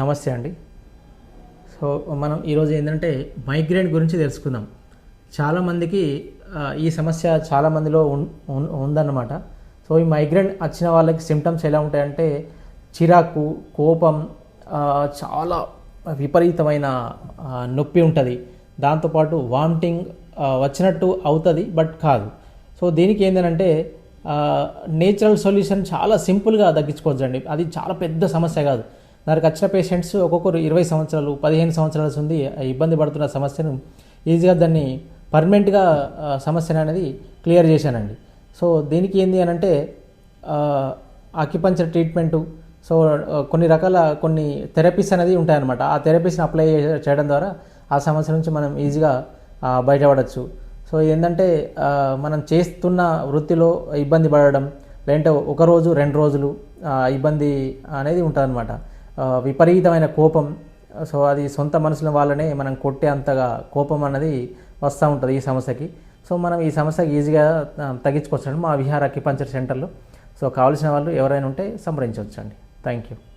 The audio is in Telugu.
నమస్తే అండి. సో మనం ఈరోజు ఏంటంటే మైగ్రేన్ గురించి తెలుసుకుందాం. చాలామందికి ఈ సమస్య చాలామందిలో ఉందన్నమాట. సో ఈ మైగ్రేన్ వచ్చిన వాళ్ళకి సిమ్టమ్స్ ఎలా ఉంటాయంటే చిరాకు కోపం చాలా విపరీతమైన నొప్పి ఉంటుంది. దాంతోపాటు వామిటింగ్ వచ్చినట్టు అవుతుంది బట్ కాదు. సో దీనికి ఏంటంటే నేచురల్ సొల్యూషన్ చాలా సింపుల్గా తగ్గించుకోవచ్చండి. అది చాలా పెద్ద సమస్య కాదు. దానికి వచ్చిన పేషెంట్స్ ఒక్కొక్కరు ఇరవై సంవత్సరాలు పదిహేను సంవత్సరాల నుండి ఇబ్బంది పడుతున్న సమస్యను ఈజీగా దాన్ని పర్మనెంట్గా సమస్యను అనేది క్లియర్ చేశానండి. సో దీనికి ఏంది అని అంటే అక్యుపంచర్ ట్రీట్మెంటు సో కొన్ని రకాల కొన్ని థెరపీస్ అనేది ఉంటాయన్నమాట. ఆ థెరపీస్ని అప్లై చేయడం ద్వారా ఆ సమస్య నుంచి మనం ఈజీగా బయటపడవచ్చు సో ఏంటంటే మనం చేస్తున్న వృత్తిలో ఇబ్బంది పడడం లేదంటే ఒక రోజు రెండు రోజులు ఆ, ఇబ్బంది అనేది ఉంటుందన్నమాట. విపరీతమైన కోపం. సో అది సొంత మనసులో వాళ్ళనే మనం కొట్టే అంతగా కోపం అన్నది వస్తూ ఉంటుంది ఈ సమస్యకి. సో మనం ఈ సమస్యకి ఈజీగా ఆ, తగ్గించుకోవచ్చు మా విహార అక్యుపంచర్ సెంటర్లో. సో కావాల్సిన వాళ్ళు ఎవరైనా ఉంటే సంప్రదించవచ్చు అండి థ్యాంక్ యూ.